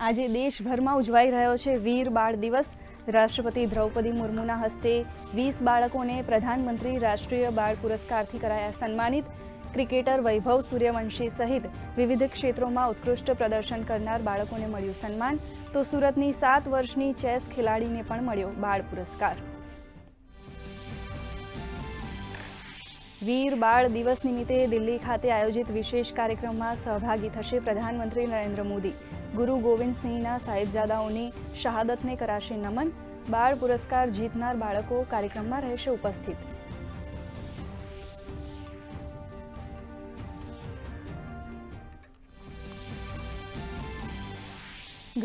આજે દેશભરમાં ઉજવાઈ રહ્યો છે વીર બાળ દિવસ. રાષ્ટ્રપતિ દ્રૌપદી મુર્મુના હસ્તે વીસ બાળકોને પ્રધાનમંત્રી રાષ્ટ્રીય બાળ પુરસ્કારથી કરાયા સન્માનિત. ક્રિકેટર વૈભવ સૂર્યવંશી સહિત વિવિધ ક્ષેત્રોમાં ઉત્કૃષ્ટ પ્રદર્શન કરનાર બાળકોને મળ્યું સન્માન. તો સુરતની સાત વર્ષની ચેસ ખેલાડીને પણ મળ્યો બાળ પુરસ્કાર. વીર બાળ દિવસ નિમિત્તે દિલ્હી ખાતે આયોજિત વિશેષ કાર્યક્રમમાં સહભાગી થશે પ્રધાનમંત્રી નરેન્દ્ર મોદી. ગુરુ ગોવિંદસિંહના સાહેબજાદાઓની શહાદતને કરાશે નમન. બાળ પુરસ્કાર જીતનાર બાળકો કાર્યક્રમમાં રહેશે ઉપસ્થિત.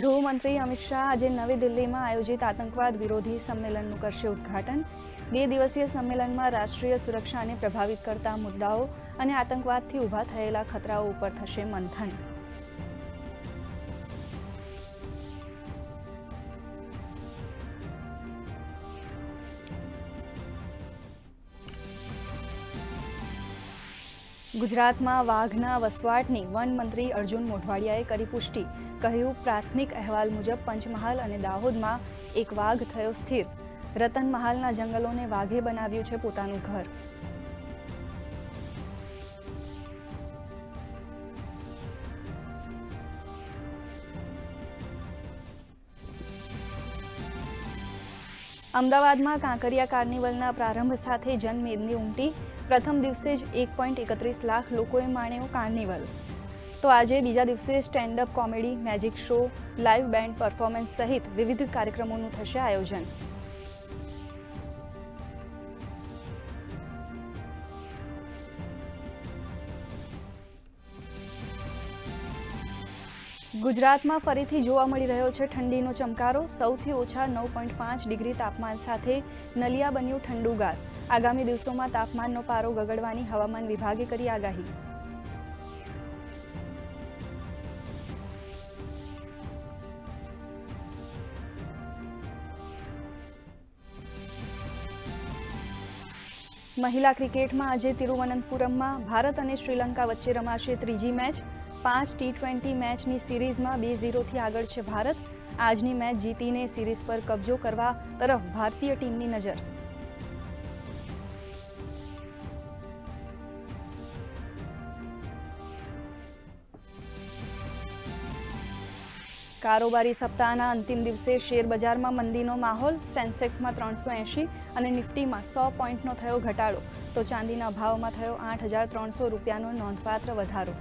ગૃહમંત્રી અમિત શાહ આજે નવી દિલ્હીમાં આયોજિત આતંકવાદ વિરોધી સંમેલનનું કરશે ઉદ્ઘાટન. બે દિવસીય સંમેલનમાં રાષ્ટ્રીય સુરક્ષાને પ્રભાવિત કરતા મુદ્દાઓ અને આતંકવાદથી ઊભા થયેલા ખતરાઓ ઉપર થશે મંથન. ગુજરાતમાં વાઘના વસવાટની વન મંત્રી અર્જુન મોઢવાડિયાએ કરી પુષ્ટિ. કહ્યું, પ્રાથમિક અહેવાલ મુજબ પંચમહાલ અને દાહોદમાં એક વાઘ થયો સ્થિર. રતનમહાલના જંગલોને વાઘે બનાવ્યું છે પોતાનું ઘર. અમદાવાદમાં કાંકરિયા કાર્નિવલના પ્રારંભ સાથે જનમેદની ઉમટી. પ્રથમ દિવસે જ એક પોઈન્ટ એકત્રીસ લાખ લોકોએ માણ્યો કાર્નિવલ. તો આજે બીજા દિવસે stand up comedy, magic show live band performance સહિત વિવિધ કાર્યક્રમોનું થશે આયોજન. ગુજરાતમાં ફરીથી જોવા મળી રહ્યો છે ઠંડીનો ચમકારો. સૌથી ઓછા નવ પોઈન્ટ પાંચ ડિગ્રી તાપમાન સાથે નલિયા બન્યું ઠંડુગાર આગામી દિવસોમાં તાપમાનનો પારો ગગડવાની હવામાન વિભાગે કરી આગાહી. મહિલા ક્રિકેટમાં આજે તિરુવનંતપુરમમાં ભારત અને શ્રીલંકા વચ્ચે રમાશે ત્રીજી મેચ. પાંચ ટી ટ્વેન્ટી મેચની સિરીઝમાં બે ઝીરોથી આગળ છે ભારત. આજની મેચ જીતીને સિરીઝ પર કબજો કરવા તરફ ભારતીય ટીમની નજર. કારોબારી સપ્તાહના અંતિમ દિવસે શેર બજારમાં મંદીનો માહોલ, સેન્સેક્સમાં ત્રણસો એંશી અને નિફ્ટીમાં સો પોઈન્ટનો થયો ઘટાડો. તો ચાંદીના ભાવમાં થયો આઠ હજાર ત્રણસો રૂપિયાનો નોંધપાત્ર વધારો.